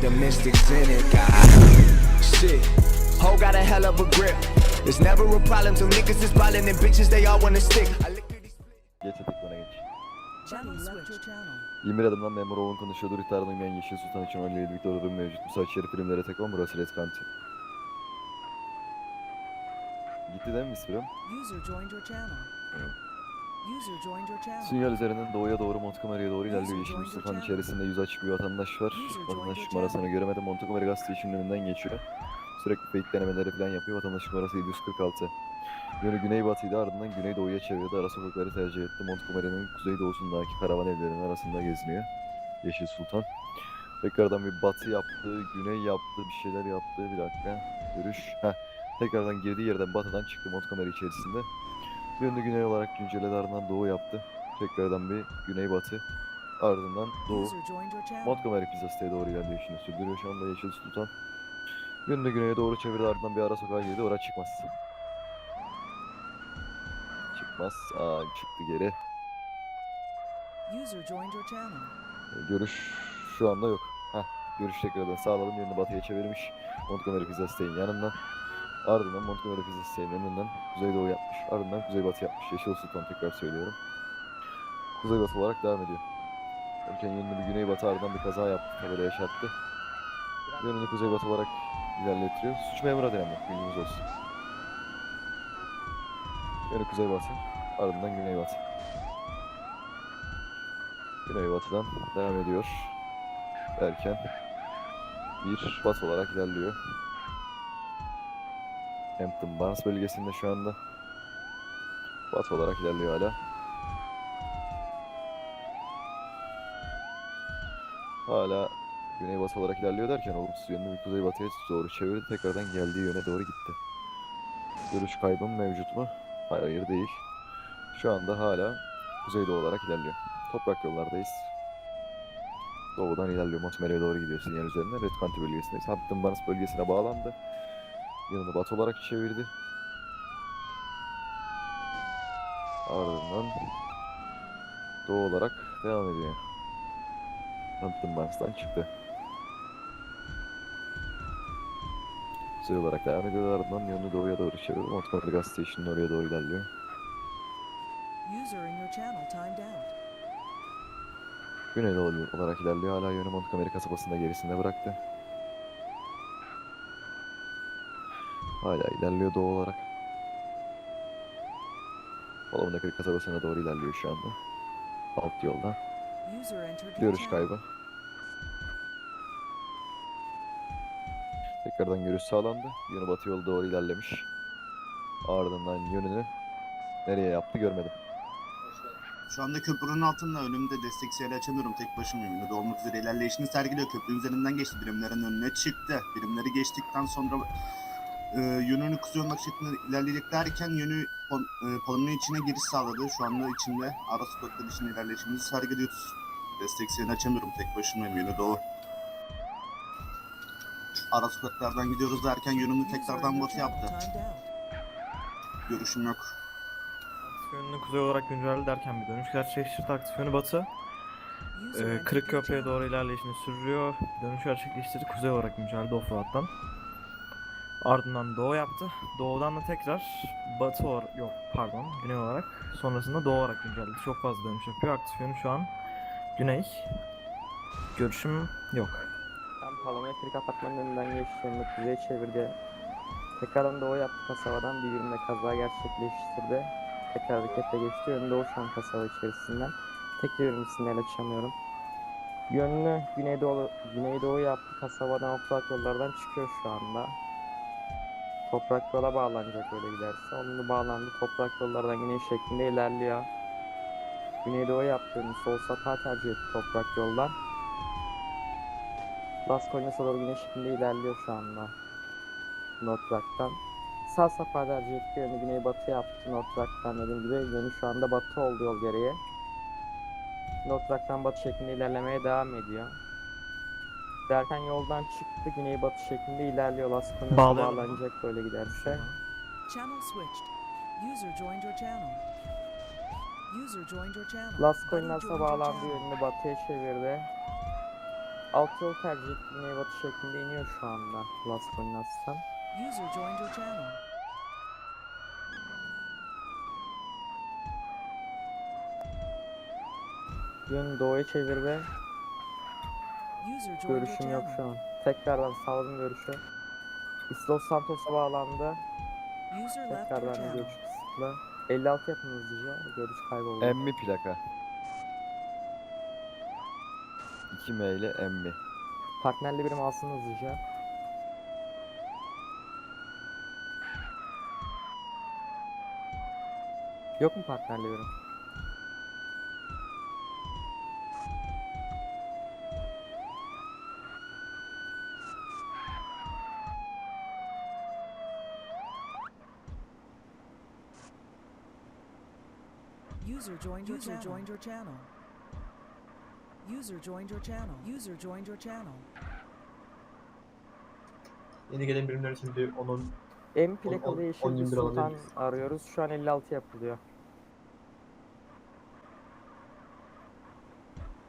the mystics in it. God. Shit. Ho got a hell of a grip. It's never a problem till niggas is ballin' and bitches they all wanna stick. I lick through these Geç atık bana geç. 21 adımdan memur Oğun konuşuyordur. İhtarını uymayan Yeşil Sultan için öyle birlikte durum mevcut. Müsait şerif filmlere tek on burası Red County. Gitti değil mi İsviram? User joined your channel. Evet. Sinyal üzerinden doğuya doğru Montgomery'e doğru ilerliyor. Yeşil Mustafa'nın içerisinde yüz açık bir vatandaş var. Vatandaş numarasını göremedim. Montgomery gazete işlemlerinden geçiyor. Sürekli fake denemeleri falan yapıyor. Vatandaş numarası 746. Yönü güneybatıydı ardından güneydoğuya çeviriyordu. Ara sokakları tercih etti. Montgomery'nin kuzeydoğusundaki karavan evlerinin arasında geziniyor. Yeşil Sultan. Tekrardan bir batı yaptı, güney yaptı, bir şeyler yaptı. Bir dakika. Görüş. Heh. Tekrardan girdiği yerden batıdan çıktı Montgomery içerisinde. Yönünü güney olarak güncelledi ardından doğu yaptı. Tekrardan bir güneybatı. Ardından doğu. Montgomery Pizza Site'ye doğru ilerliyor şimdi sürdürüyor şu anda Yeşil Sultan. Yönünü güneye doğru çevirdi ardından bir ara sokağa girdi oraya çıkmaz. Çıkmaz. Aa çıktı geri. E, Görüş şu anda yok. Heh, görüş tekrardan sağladım yönünü batıya çevirmiş. Montgomery Pizza Site'nin yanından. Ardından Montgomery Pizza Site'nin önünden kuzeydoğu yapmış. Ardından kuzeybatı yapmış. Yeşil Sultan tekrar söylüyorum. Kuzeybatı olarak devam ediyor. Derken yönünü bir güneybatı ardından bir kaza yaptı. Tabela yaşattı. Yönünü kuzeybatı olarak ilerletiyor. Suç memura denemiyor. Bilginiz olsun. Yönü kuzeybatı. Ardından güneybatı. Güneybatıdan devam ediyor. Derken bir bat olarak ilerliyor. Hampton Barnes bölgesinde şu anda. Bat olarak ilerliyor hala. Hala güneybatı olarak ilerliyor derken olumsuz bir kuzeybatıya doğru çevirdi. Tekrardan geldiği yöne doğru gitti. Görüş kaybım mevcut mu? Hayır değil. Şu anda hala kuzeydoğu olarak ilerliyor. Toprak yollardayız. Doğudan ilerliyor. Montgomery'e doğru gidiyor sinyal üzerinden. Red County bölgesindeyiz. Hampton Barnes bölgesine bağlandı. Yanını batı olarak çevirdi. Ardından doğu olarak devam ediyor. Hampton Barnes'tan çıktı. Kuzey olarak devam ediyor. Ardından yönünü doğuya doğru çevirdi. Montgomery Gas Station'ın oraya doğru ilerliyor. User in your channel timed out. Güneydoğu olarak ilerliyor. Hala yönü Montgomery kasabasında gerisinde bıraktı. Hala ilerliyor doğu olarak. Palamutbakır kasabasına doğru ilerliyor şu anda. Alt yolda. Görüş kaybı. Tekrardan görüş sağlandı. Yönü batı yolu doğru ilerlemiş. Ardından yönünü nereye yaptı görmedim. Şu anda köprünün altında önümde destek seyri açamıyorum tek başımayım. Önümde olmak üzere ilerleyişini sergiliyor. Köprü üzerinden geçti. Birimlerin önüne çıktı. Birimleri geçtikten sonra e, yönünü kuzey olmak şeklinde ilerleyecek derken yönü pol, e, polonun içine giriş sağladı. Şu anda içinde ara sokaklar için ilerleyişimizi sergiliyoruz. Destek seyrini açamıyorum tek başımayım. Yönü doğu. Ara sokaklardan gidiyoruz derken yönümü tekrardan batı yaptı. Görüşüm yok. Aktif yönünü kuzey olarak güncel derken bir dönüş gerçekleştirdi. Aktif yönü batı. Ee, entered Kırıkköprü'ye your doğru ilerleyişini sürdürüyor. Dönüş gerçekleştirdi. Kuzey olarak güncelledi offroad'dan. Ardından doğu yaptı. Doğudan da tekrar batı olarak, yok pardon güney olarak. Sonrasında doğu olarak güncelledi. Çok fazla dönüş yapıyor. Aktif yönü şu an güney. Görüşüm yok. Tam Palometrik apartmanın önünden geçti. Yönünü kuzeye çevirdi. Tekrardan doğu yaptı kasabadan. Bir kaza gerçekleştirdi. Tekrar harekete geçti. Yönü doğu şu an kasaba içerisinden. Tek bir birim sinyal açamıyorum. Yönünü güneydoğu, güneydoğu yaptı. Kasabadan offroad yollardan çıkıyor şu anda. Toprak yola bağlanacak öyle giderse. Onun da bağlandı. Toprak yollardan güney şeklinde ilerliyor. Güneydoğu yaptığını sol satağı tercih etti toprak yoldan. Las Conyas'a doğru güneş şeklinde ilerliyor şu anda. Northrock'tan. Sağ safa tercih etti yönü güneybatı yaptı Northrock'tan dediğim gibi. Yönü şu anda batı oldu yol gereği. Northrock'tan batı şeklinde ilerlemeye devam ediyor. Derken yoldan çıktı güneybatı şeklinde ilerliyor. Las Conyas'a Bağlayalım. bağlanacak böyle giderse. Channel switched. User joined your channel. User joined your channel. Las your bağlandı yönünü batıya çevirdi. Alt yol tercih etti. Güneybatı şeklinde iniyor şu anda Las Colinas'tan. User joined your channel. Yön doğuya çevir ve User joined your görüşüm yok şu an. Tekrardan sağladım görüşü. Los Santos'a bağlandı. Tekrardan bir görüş kısıtlı. 56 yapın hızlıca. Görüş kayboldu. Emmi plaka. 2M ile Emmi. Partnerli birim alsın hızlıca. Yok mu partnerli birim? User joined your User joined your channel. User joined your channel. User joined your channel. Yeni gelen birimler şimdi onun M on- plakalı yeşil on bir lira sultan alabiliriz. arıyoruz. Şu an 56 yapılıyor.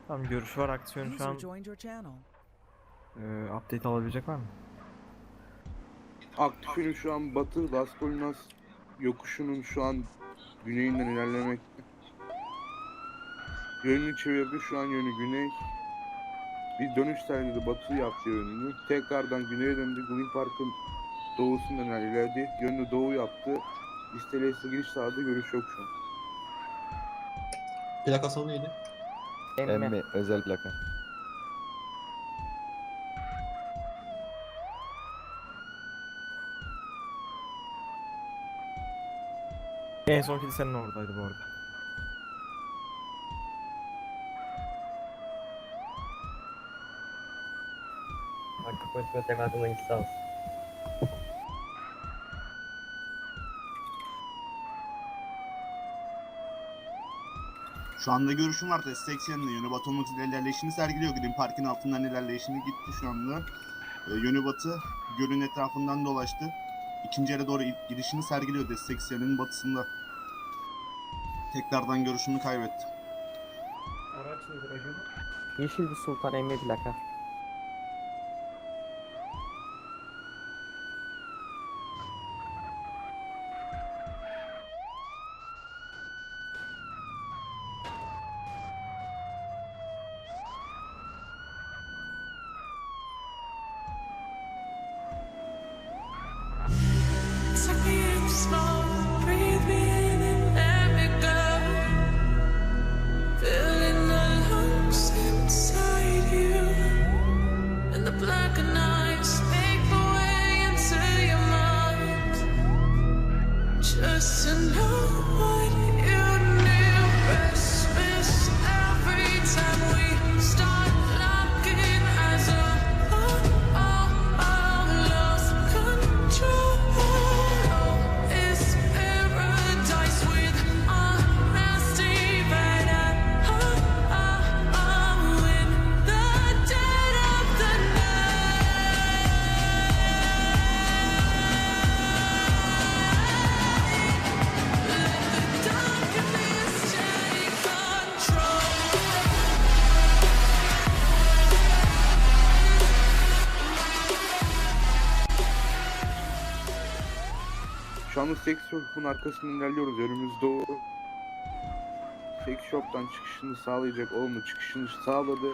Tamam görüş var aksiyon şu User an joined your channel. e, update alabilecek var mı? Aktifinin şu an batı Las Colinas yokuşunun şu an güneyinden ilerlemekte. Yönünü çevirdi şu an yönü güney. Bir dönüş sergiledi batı yaptı yönünü. Tekrardan güneye döndü. Green Park'ın doğusundan ilerledi. Yönünü doğu yaptı. İsteles'e giriş sağladı. Görüş yok şu an. plakası neydi? Emme. Emmi özel plaka. En sonki de senin oradaydı bu arada. Politika tekrardan hangisi alsın. Şu anda görüşüm var. Destek yanında yönü batı olmak üzere ilerleyişini sergiliyor. Green Park'ın altından ilerleyişini gitti şu anda. Ee, yönü batı gölün etrafından dolaştı. İkinci yere doğru gidişini sergiliyor Desteksiyan'ın batısında. Tekrardan görüşümü kaybettim. Araç nedir acaba? Yeşil bir sultan emmi plaka. To know Sex Shop'un arkasından ilerliyoruz. Önümüz doğu. Sex Shop'tan çıkışını sağlayacak olmu çıkışını sağladı.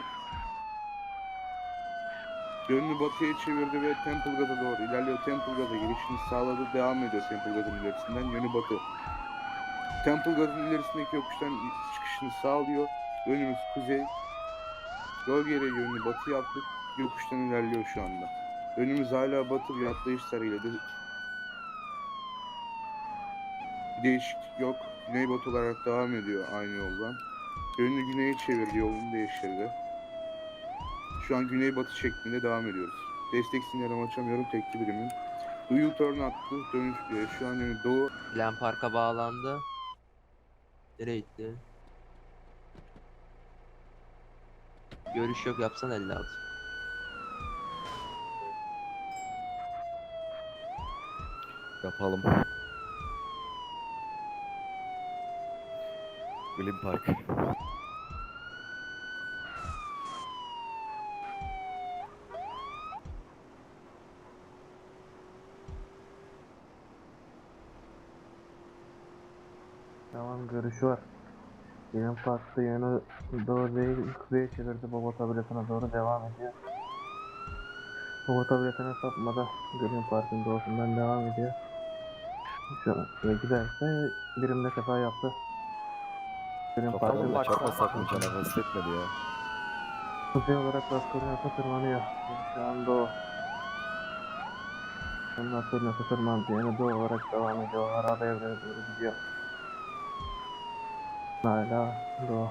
Yönünü batıya çevirdi ve Temple God'a doğru ilerliyor. Temple God'a girişini sağladı. Devam ediyor Temple God'un ilerisinden. Yönü batı. Temple God'un ilerisindeki yokuştan çıkışını sağlıyor. Önümüz kuzey. Gölgere yönünü batı yaptık. Yokuştan ilerliyor şu anda. Önümüz hala batı bir atlayış sergiledi. Bir değişiklik yok. Güneybatı olarak devam ediyor aynı yoldan. Yönünü güneye çevirdi, yolunu değiştirdi. Şu an güneybatı şeklinde devam ediyoruz. Destek sinyalimi açamıyorum, tekli birimin. Duyu turn attı, dönüş e, şu an yönü doğu. Glen Park'a bağlandı. Nereye gitti? Görüş yok yapsan 56. Yapalım. William Park. Tamam görüş var. Benim farklı yönü doğru değil, kuzeye çevirdi baba tabletine doğru devam ediyor. Baba tabletine sapmadı. Green Park'ın doğusundan devam ediyor. Şu an giderse birimde sefa yaptı. Green Park'ın Kafamda çarpmasak mı canavar hissetmedi ya. kuzey olarak Raskorniyat'a tırmanıyor. Şu anda o. Hem Raskorniyat'a tırmandı yani doğu olarak devam ediyor. Arada evrene doğru gidiyor. Hala doğu.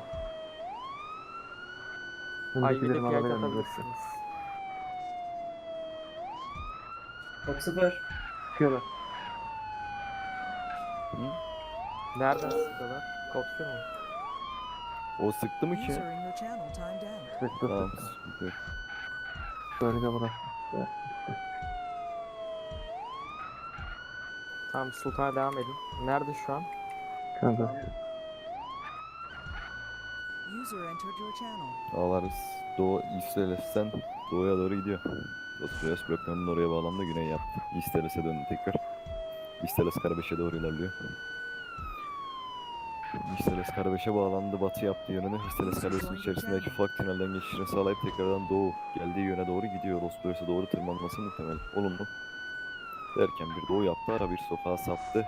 Öndeki birim alabilir miyiz? Top 0. Çıkıyorlar. Nereden sıkıyorlar? Kopya mı? O sıktı mı ki? Sıktı Tamam sıktı. yok. Bölge burası. Tamam Sultan'a devam edin. Nerede şu an? Kanka. Ağlarız. Doğu İsrail'den doğuya doğru gidiyor. Angeles bloklarının oraya bağlamda güney yaptı. İsteres'e döndü tekrar. İsteres Karabeş'e doğru ilerliyor. İsteres Karabeş'e bağlandı, batı yaptı yönünü. İsteres Karabeş'in içerisindeki ufak tünelden geçişini sağlayıp tekrardan doğu geldiği yöne doğru gidiyor. Angeles'e doğru tırmanması muhtemel olumlu. Derken bir doğu yaptı, ara bir sokağa saptı.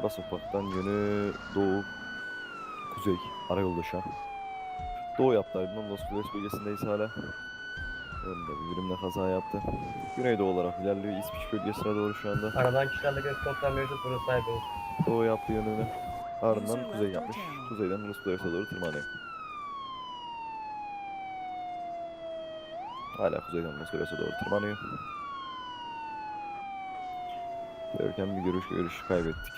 Ara sokaktan yönü doğu, kuzey, ara yolda şu an. Doğu yaptı ardından Los Angeles bölgesindeyiz hala. Önünde bir birimle kaza yaptı. Güneydoğu olarak ilerliyor İsviç bölgesine doğru şu anda. Aradan kişilerle göz kontrol mevcut burası olun. Doğu yaptı yönünü. Ardından kuzey yapmış. Kuzeyden Los Angeles'e doğru tırmanıyor. Hala kuzeyden Los Angeles'e doğru tırmanıyor. Derken bir görüş görüş kaybettik.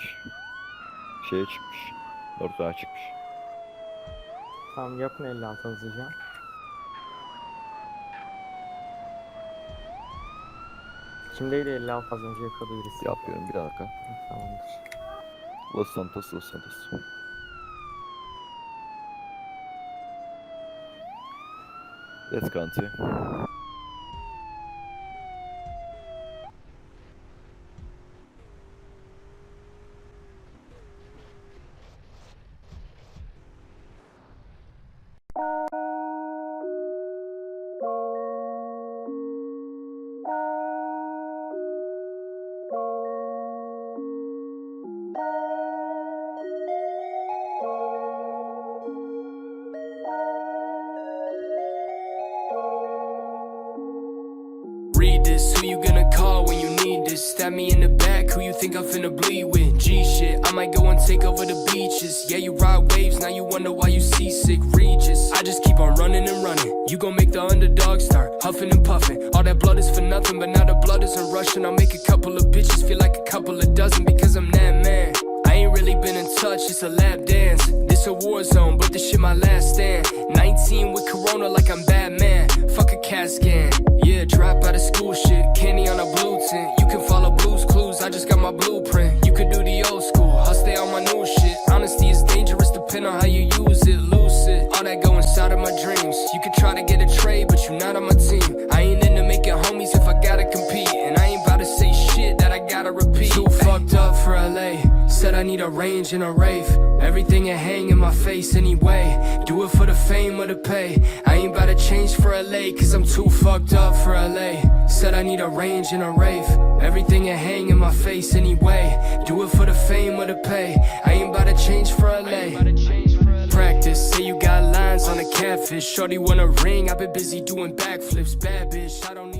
Şeye çıkmış. Ortağa çıkmış. Tamam yapın 56 hızlıca. Kimdeydi 56 az önce yakaladı birisi. Yapıyorum bir dakika. Tamamdır. Los Santos, Los Santos. Let's County. Read this, who you gonna call when you need this? Stab me in the back, who you think I'm finna bleed with? G shit, I might go and take over the beaches. Yeah, you ride waves, now you wonder why you seasick. Regis, I just keep on running and running. You gon' make the underdog start huffing and puffing. All that blood is for nothing, but now the blood isn't rushing. I'll make a couple of bitches feel like a couple of dozen because I'm that man. I ain't really been in touch, it's a lap dance. This a war zone, but this shit my last stand. 19 with Corona like I'm Batman. Fuck a CAT scan. Yeah, drop out of school shit. Candy on a blue tint. You can follow blues clues, I just got my blueprint. You can do the old school, I'll stay on my new shit. Honesty is dangerous, depending on how you use Too fucked up for LA. Said I need a range and a rave. Everything it hang in my face anyway. Do it for the fame or the pay. I ain't about to change for LA, cause I'm too fucked up for LA. Said I need a range and a rave. Everything it hang in my face anyway. Do it for the fame or the pay. I ain't about to change for LA. Practice, say you got lines on a catfish. Shorty want a ring, I've been busy doing backflips. Bad bitch, I don't need a